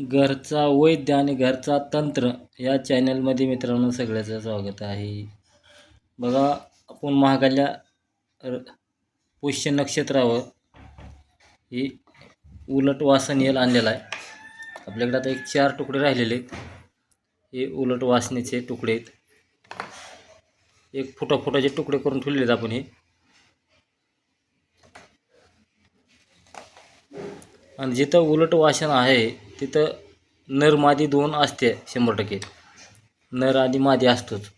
घरचा वैद्य आणि घरचा तंत्र या चॅनलमध्ये मित्रांनो सगळ्याचं स्वागत आहे. बघा आपण महागाल्या र- पुष्य नक्षत्रावर ही उलट वासन आणलेला आहे. आपल्याकडे आता एक चार तुकडे राहिलेले आहेत. हे उलट वासनेचे तुकडे आहेत. एक फुटा फुटाचे तुकडे करून ठेवलेले आहेत आपण हे. आणि जिथं उलट वासन आहे तिथं नर मादी दोन असते शंभर टक्के. नर आणि मादी असतोच.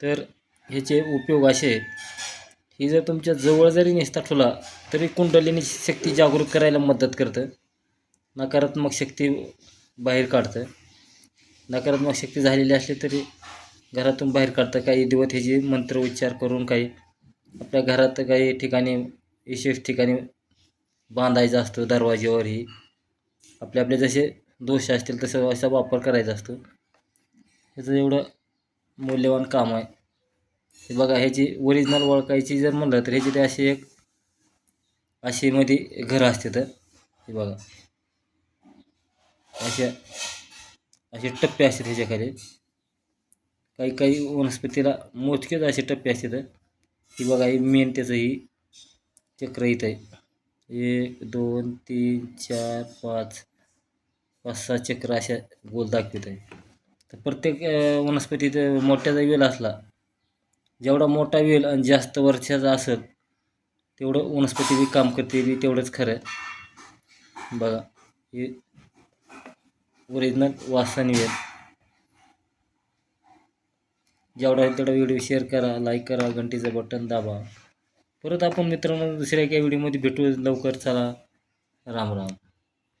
तर ह्याचे उपयोग असे आहेत. ही जर तुमच्या जवळ जरी नेसता ठेवला तरी कुंडलिनी शक्ती जागृत करायला मदत करतं. नकारात्मक शक्ती बाहेर काढतं. नकारात्मक शक्ती झालेली असली तरी घरातून बाहेर काढतं. काही दिवस ह्याचे मंत्र उच्चार करून काही आपल्या घरात काही ठिकाणी विशेष ठिकाणी बांधायचं असतो दरवाजेवरही आपले आपले जसे दोष असतील तसं असा वापर करायचा असतो. ह्याचं एवढं मौल्यवान काम आहे. हे बघा ह्याची ओरिजिनल ओळखायची जर म्हणलं तर ह्याची ते अशी एक अशी मध्ये घरं असते तर. हे बघा. अशा असे टप्पे असतात ह्याच्याखाली. काही काही वनस्पतीला मोजकेच असे टप्पे असतात. ही बघा ही मेन त्याचं ही चक्र इथं आहे. एक दोन तीन चार पाच पाच सहा चक्र अशा गोल दाखवित आहे. तर प्रत्येक वनस्पतीत मोठ्याचा वेल असला जेवढा मोठा वेल आणि जास्त वर्षाचा असेल तेवढं वनस्पती बी काम करते बी तेवढंच खरं आहे. बघा हे ओरिजिनल वासन वेल. जेवढा होईल तेवढा व्हिडिओ शेअर करा लाईक करा घंटीचं बटन दाबा. परत आपण मित्रांनो दुसऱ्या एका व्हिडिओमध्ये भेटू लवकर चला. राम राम.